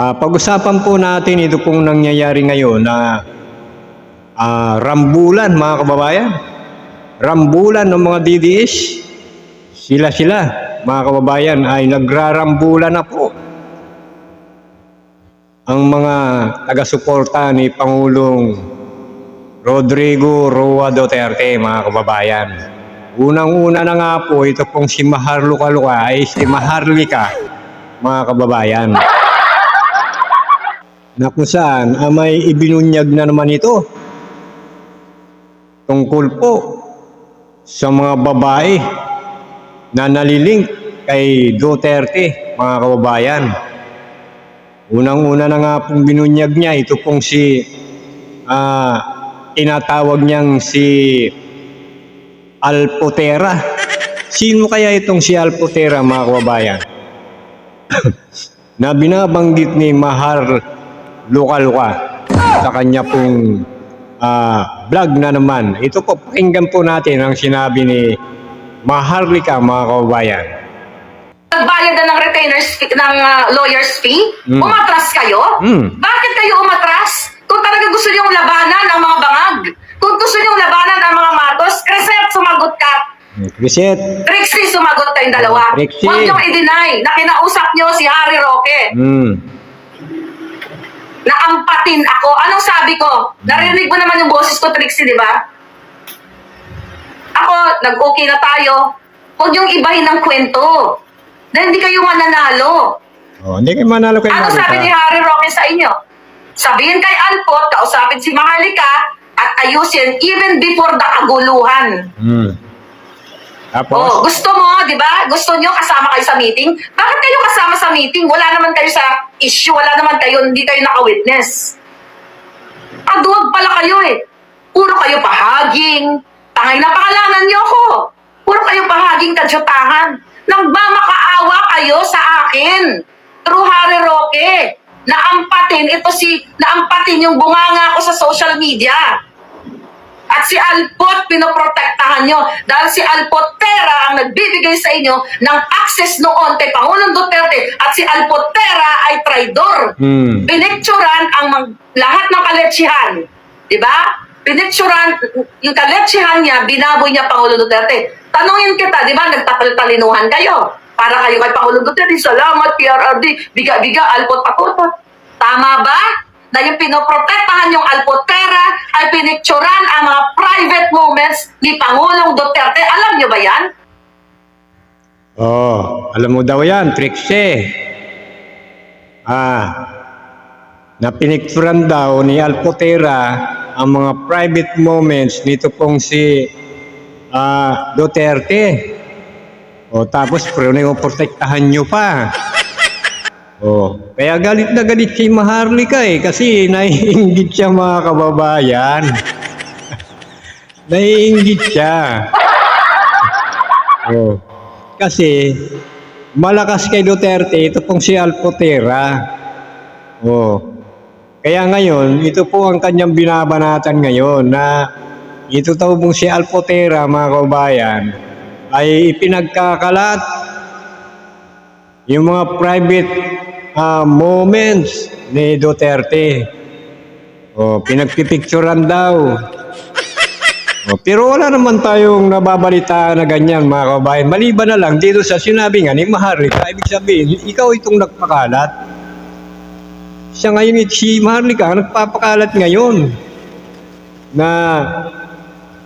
Ah, pag-usapan po natin ito pong nangyayari ngayon na ah, rambulan mga kababayan. Rambulan ng mga DDS. Sila-sila mga kababayan ay nagrarambulan na po. Ang mga taga-suporta ni Pangulong Rodrigo Roa Duterte mga kababayan. Unang-una na nga po ito pong si Mahar Luka-Luka ay si Maharlika mga kababayan na kung saan ah, may ibinunyag na naman ito tungkol po sa mga babae na nalilink kay Duterte, mga kababayan. Unang-una na nga pong binunyag niya, ito pong si, ah, tinatawag niyang si Alpotera. Sino kaya itong si Alpotera, mga kababayan? na binabanggit ni Mahar Luka-Luka sa kanya pong ah, vlog na naman. Ito po, pakinggan po natin ang sinabi ni Maharlika mga kababayan. Nagbayad na ng retainers fee, ng ah, lawyer's fee? Mm. Umatras kayo? Mm. Bakit kayo umatras? Kung talaga gusto niyong labanan ang mga bangag, kung gusto niyong labanan ang mga matos, Crescent, sumagot ka. Reset. Trixie, sumagot kayong dalawa. Trixie. Huwag niyong i-deny na kinausap niyo si Harry Roque Mm. Na ampatin ako. Anong sabi ko? Narinig mo naman yung boses ko, Trixie, di ba? Ako, nag-okay na tayo. Huwag niyong ibahin ng kwento. Dahil hindi kayo mananalo. Oh, hindi kayo manalo kay Ano Marita. sabi ni Harry Roque sa inyo? Sabihin kay Alpot, kausapin si Maharlika, at ayusin even before the kaguluhan. Mm. Oh, Tapos, gusto mo, di ba? Gusto nyo kasama kayo sa meeting? Bakit kayo kasama sa meeting? Wala naman kayo sa issue, wala naman kayo, hindi kayo naka-witness. Aduwag pala kayo eh. Puro kayo pahaging. Tangay na pangalanan niyo ako. Puro kayo pahaging kadyutahan. Nagmamakaawa kayo sa akin. True Harry Roque. Naampatin, ito si, naampatin yung bunganga ko sa social media. At si Alpot, pinoprotektahan nyo. Dahil si Alpot Terra ang nagbibigay sa inyo ng access noon kay Pangulong Duterte. At si Alpot Terra ay traidor. mm. Pinicturan ang mag- lahat ng kaletsihan. Di ba? Pinicturan, yung kaletsihan niya, binaboy niya Pangulong Duterte. Tanungin kita, di ba, nagtatal-talinuhan kayo. Para kayo kay Pangulong Duterte, salamat, PRRD, biga-biga, alpot-pakutot. Tama ba? Na yung pinoprotektahan yung Alpotera ay pinicturan ang mga private moments ni Pangulong Duterte. Alam niyo ba yan? Oh, alam mo daw yan, Trixie. Ah, napinikturan daw ni Alpotera ang mga private moments nito pong si ah, Duterte. O tapos protektahan nyo pa. Oh, kaya galit na galit si Maharlika eh kasi naiinggit siya mga kababayan. naiinggit siya. Oh. Kasi malakas kay Duterte ito pong si Alpotera. Oh. Kaya ngayon, ito po ang kanyang binabanatan ngayon na ito daw pong si Alpotera mga kababayan ay ipinagkakalat yung mga private ah, moments ni Duterte. Oh, pinagpipicturan daw. Oh, pero wala naman tayong nababalita na ganyan mga kababayan. Maliban na lang dito sa sinabi nga ni Maharlika, ibig sabihin, ikaw itong nagpakalat. Siya ngayon, si Maharlika, nagpapakalat ngayon na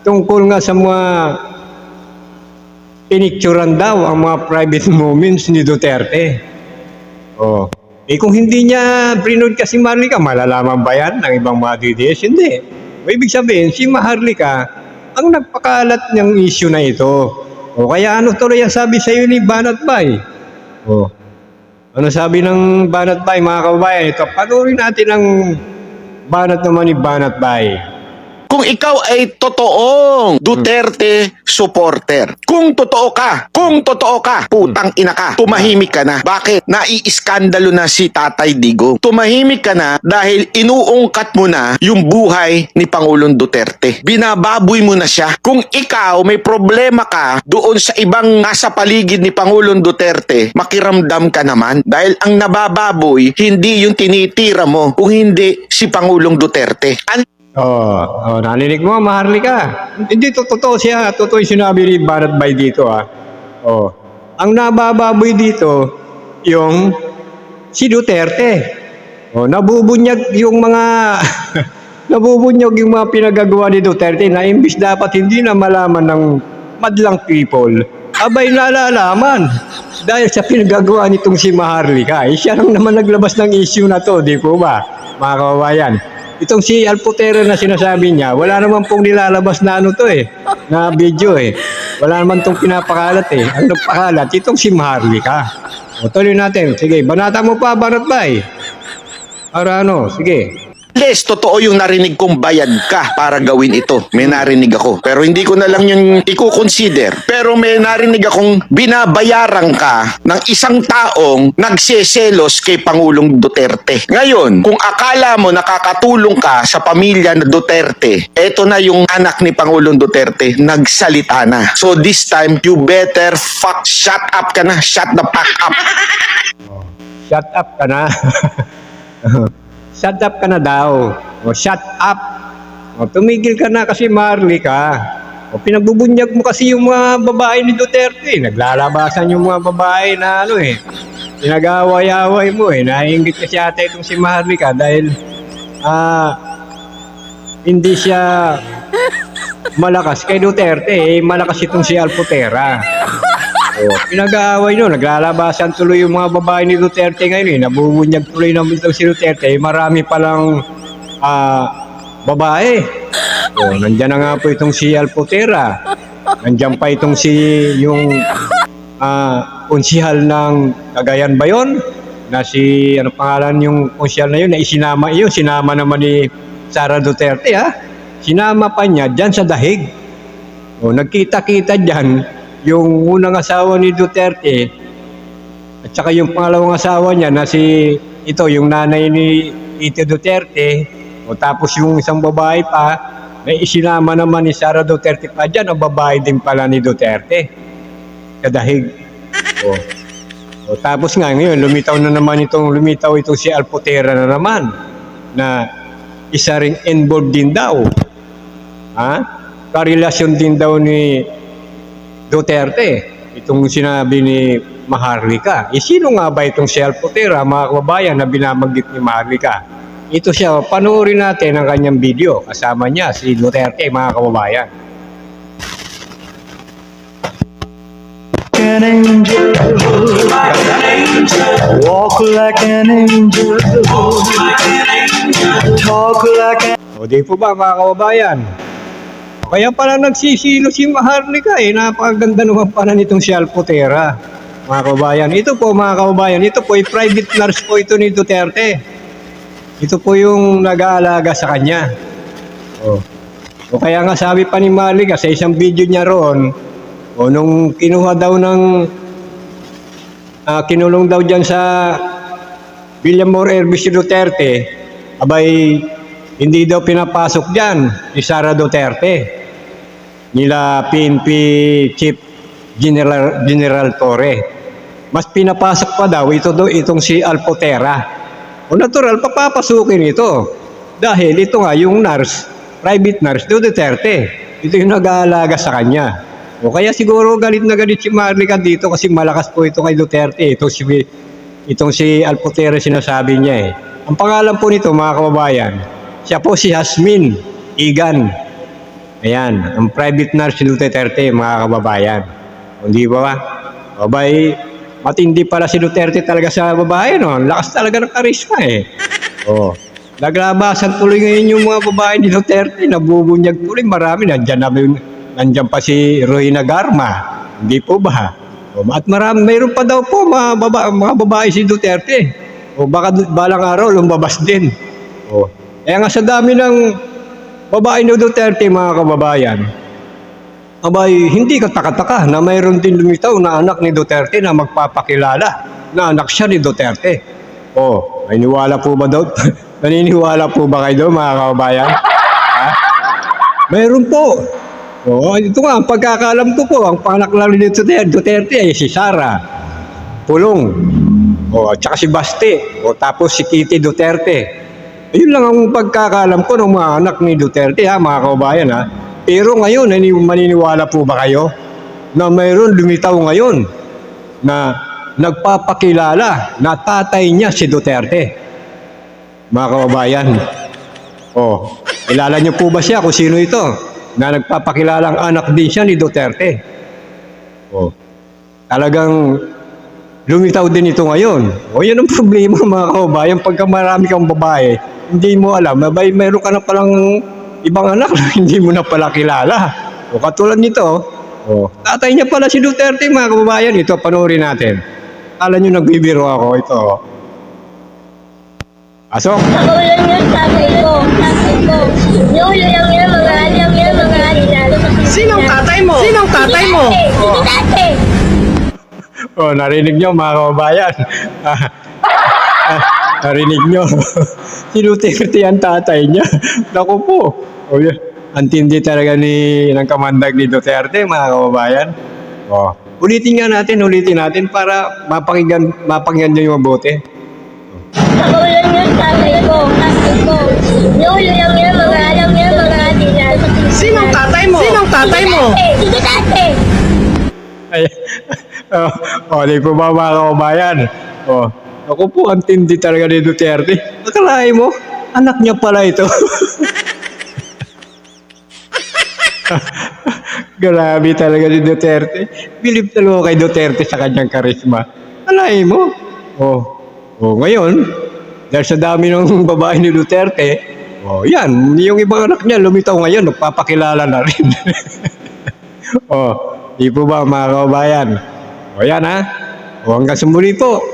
tungkol nga sa mga pinicturan daw ang mga private moments ni Duterte. Oh. Eh kung hindi niya brinod kasi Maharlika, malalaman ba yan ng ibang mga DDS? Hindi. Ibig sabihin, si Maharlika ang nagpakalat ng issue na ito. O kaya ano tuloy ang sabi sa iyo ni Banat Bay? O, ano sabi ng Banat Bay mga kababayan? Ito, panoorin natin ang Banat naman ni Banat Bay. Kung ikaw ay totoong Duterte supporter. Kung totoo ka, kung totoo ka, putang ina ka, tumahimik ka na. Bakit? Naiiskandalo na si Tatay Digo. Tumahimik ka na dahil inuungkat mo na yung buhay ni Pangulong Duterte. Binababoy mo na siya. Kung ikaw may problema ka doon sa ibang nasa paligid ni Pangulong Duterte, makiramdam ka naman. Dahil ang nabababoy, hindi yung tinitira mo, kung hindi si Pangulong Duterte. Ang Oh, oh, narinig mo, Maharlika. Hindi to totoo siya. Totoo yung sinabi ni Barat Bay dito ah. Oh. Ang nabababoy dito, yung si Duterte. Oh, nabubunyag yung mga nabubunyag yung mga pinagagawa ni Duterte na imbis dapat hindi na malaman ng madlang people, abay nalalaman. Dahil sa pinagagawa nitong si Maharlika, eh, siya lang naman naglabas ng issue na to, di po ba, mga kababayan? Itong si Alputero na sinasabi niya, wala naman pong nilalabas na ano to eh, na video eh. Wala naman tong pinapakalat eh. Ang nagpakalat, itong si Maharlika. O tuloy natin. Sige, banata mo pa, banat ba eh? Para ano, sige. Les, totoo yung narinig kong bayad ka para gawin ito. May narinig ako. Pero hindi ko na lang yung i-consider. Pero may narinig akong binabayaran ka ng isang taong nagseselos kay Pangulong Duterte. Ngayon, kung akala mo nakakatulong ka sa pamilya na Duterte, eto na yung anak ni Pangulong Duterte, nagsalita na. So this time, you better fuck, shut up ka na. Shut the fuck up. Shut up ka na. shut up ka na daw. O shut up. O tumigil ka na kasi Marley ka. O pinagbubunyag mo kasi yung mga babae ni Duterte. Naglalabasan yung mga babae na ano eh. Pinag-away-away mo eh. Naiingit kasi ata itong si Marley ka dahil ah hindi siya malakas kay Duterte eh. Malakas itong si Alputera. Oh, pinag-aaway nyo, naglalabasan tuloy yung mga babae ni Duterte ngayon eh. Nabubunyag tuloy naman daw si Duterte. Eh, marami palang ah, babae. Oh, nandyan na nga po itong si Alputera. Nandyan pa itong si yung ah, konsihal ng Cagayan ba yun? Na si, ano pangalan yung konsihal na yun, na isinama yun, sinama naman ni Sara Duterte ha. Sinama pa niya dyan sa dahig. O, nagkita-kita dyan yung unang asawa ni Duterte at saka yung pangalawang asawa niya na si ito yung nanay ni Tito Duterte o tapos yung isang babae pa na isinama naman ni Sara Duterte pa dyan ang babae din pala ni Duterte. Kadahig. O, o tapos nga ngayon lumitaw na naman itong lumitaw itong si Alpotera na naman na isa ring involved din daw. Ha? Karelasyon din daw ni Duterte, itong sinabi ni Maharlika. E sino nga ba itong si Alpotera, mga kababayan, na binabanggit ni Maharlika? Ito siya, panoorin natin ang kanyang video. Kasama niya si Duterte, mga kababayan. an angel. Walk like an angel. Talk like an O di po ba, mga kababayan? Kaya pala nagsisilo si Maharlika eh. Napakaganda naman pala nitong si Alpotera. Mga kababayan, ito po mga kababayan, ito po ay private nurse po ito ni Duterte. Ito po yung nag-aalaga sa kanya. O. O kaya nga sabi pa ni Maharlika sa isang video niya roon, o nung kinuha daw ng ah, kinulong daw dyan sa Villamor Herbis si Duterte, abay, hindi daw pinapasok dyan ni Sara Duterte. Nila PNP Chief General, General Torre. Mas pinapasok pa daw ito daw itong si Alpotera. O natural, papapasukin ito. Dahil ito nga yung nurse, private nurse do Duterte. Ito yung nag-aalaga sa kanya. O kaya siguro galit na galit si Marlica dito kasi malakas po ito kay Duterte. Ito si, itong si Alpotera sinasabi niya eh. Ang pangalan po nito mga kababayan, siya po si Hasmin Igan. Ayan, ang private nurse si Duterte mga kababayan. Hindi ba ba? Abay, matindi pala si Duterte talaga sa babae, no? Ang lakas talaga ng karisma eh. Oh. Naglabasan tuloy ngayon yung mga babae ni Duterte, nabubunyag tuloy, marami. Nandyan, na, nandyan pa si Rohina Garma. Hindi po ba? O, at marami, mayroon pa daw po mga, baba, mga babae si Duterte. O baka balang araw lumabas din. O, kaya nga sa dami ng babae ni Duterte mga kababayan, abay, hindi katakataka na mayroon din lumitaw na anak ni Duterte na magpapakilala na anak siya ni Duterte. Oh, naniniwala po ba daw? naniniwala po ba kayo mga kababayan? Ha? Mayroon po. Oo, ito nga, ang pagkakalam ko po, ang panak lang ni Duterte, Duterte ay si Sara, Pulong, o, at saka si Baste, o tapos si Kitty Duterte. Ayun lang ang pagkakalam ko ng mga anak ni Duterte ha, mga kababayan ha. Pero ngayon, nani- maniniwala po ba kayo na mayroon lumitaw ngayon na nagpapakilala na tatay niya si Duterte? Mga kababayan. Oh, kilala niyo po ba siya kung sino ito? Na nagpapakilalang anak din siya ni Duterte. Oh, talagang lumitaw din ito ngayon. O yan ang problema mga kababayan. Pagka marami kang babae, hindi mo alam, may meron ka na palang ibang anak na hindi mo na pala kilala. O katulad nito, o, tatay niya pala si Duterte mga kababayan. Ito, panoorin natin. Kala nyo nagbibiro ako. Ito. oh. Asok. Ako lang yung tatay ko. Tatay ko. Yung lang yan, mga alam yan, mga alam. Sinong tatay mo? Sinong tatay mo? Sino tatay? Oh, narinig nyo mga kababayan. Ah, ah, narinig nyo. si Duterte ang tatay niya. Naku po. Oh, yun. Ang tindi talaga ni ng kamandag ni Duterte mga kababayan. Oh. Ulitin nga natin, ulitin natin para mapakinggan, mapakinggan nyo yung mabuti. Lang yung tatay ko. Tatay ko. Yung lang yan, mga alam yan, mga alam. Sinong tatay mo? Sinong tatay mo? Sino tatay? Ay, oh, oh, di po ba mga kababayan? Oh, ako po, ang tindi talaga ni Duterte. Akalain mo, anak niya pala ito. Grabe talaga ni Duterte. Bilib talaga kay Duterte sa kanyang karisma. Alain mo. Oh, oh ngayon, dahil sa dami ng babae ni Duterte, oh, yan, yung ibang anak niya lumitaw ngayon, nagpapakilala na rin. oh, di po ba mga kababayan? O yan ha. O hanggang sa muli po.